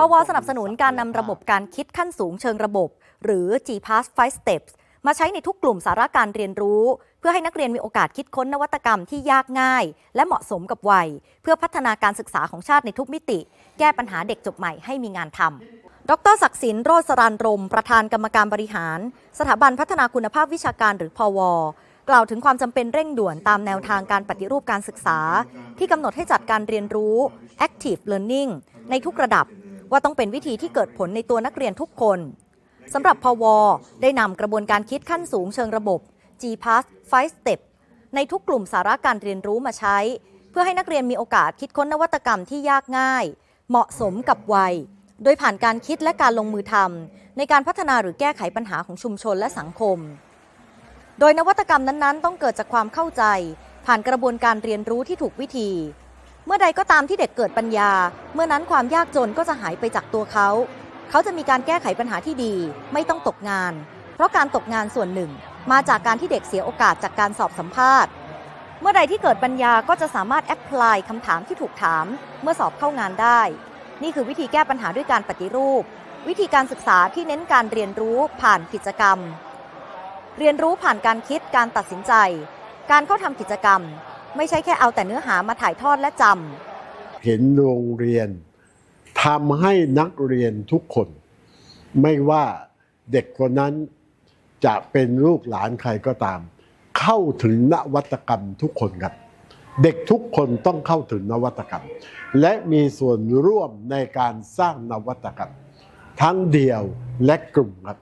พวสนับสนุนการนำระบบการคิดขั้นสูงเชิงระบบ หรือ G-Pass 5 Steps มาใช้ในทุกกลุ่มสาระการเรียนรู้ เพื่อให้นักเรียนมีโอกาสคิดค้นนวัตกรรมที่ยากง่าย และเหมาะสมกับวัย เพื่อพัฒนาการศึกษาของชาติในทุกมิติ แก้ปัญหาเด็กจบใหม่ให้มีงานทำดรศักดิ์สินโรสรานรม ประธานกรรมการบริหาร สถาบันพัฒนาคุณภาพวิชาการหรือพว กล่าวถึงความจำเป็นเร่งด่วนตามแนวทางการปฏิรูปการศึกษา ที่กำหนดให้จัดการเรียนรู้ active learning ในทุกระดับ ว่าต้องเป็นวิธีที่เกิดผลในตัวนักเรียนทุกคนสำหรับพว ได้นำกระบวนการคิดขั้นสูงเชิงระบบ G-Pass 5 Step ในทุกกลุ่มสาระการเรียนรู้มาใช้ เพื่อให้นักเรียนมีโอกาสคิดค้นนวัตกรรมที่ยากง่าย เหมาะสมกับวัย โดยผ่านการคิดและการลงมือทำในการพัฒนาหรือแก้ไขปัญหาของชุมชนและสังคม โดยนวัตกรรมนั้นๆ ต้องเกิดจากความเข้าใจ ผ่านกระบวนการเรียนรู้ที่ถูกวิธี เมื่อใดก็ตามที่เด็กเกิดปัญญา เมื่อนั้นความยากจนก็จะหายไปจากตัวเขา เขาจะมีการแก้ไขปัญหาที่ดี ไม่ต้องตกงาน เพราะการตกงานส่วนหนึ่ง มาจากการที่เด็กเสียโอกาสจากการสอบสัมภาษณ์ เมื่อใดที่เกิดปัญญาก็จะสามารถแอพพลายคำถามที่ถูกถาม เมื่อสอบเข้างานได้ นี่คือวิธีแก้ปัญหาด้วยการปฏิรูป วิธีการศึกษาที่เน้นการเรียนรู้ผ่านกิจกรรม เรียนรู้ผ่านการคิดการตัดสินใจ การเข้าทำกิจกรรม ไม่ใช่แค่เอาแต่เนื้อหามาถ่ายทอดและจำเห็นโรงเรียนทำให้นักเรียนทุกคน ไม่ว่าเด็กคนนั้นจะเป็นลูกหลานใครก็ตาม เข้าถึงนวัตกรรมทุกคนครับ เด็กทุกคนต้องเข้าถึงนวัตกรรม และมีส่วนร่วมในการสร้างนวัตกรรม ทั้งเดี่ยวและกลุ่มครับ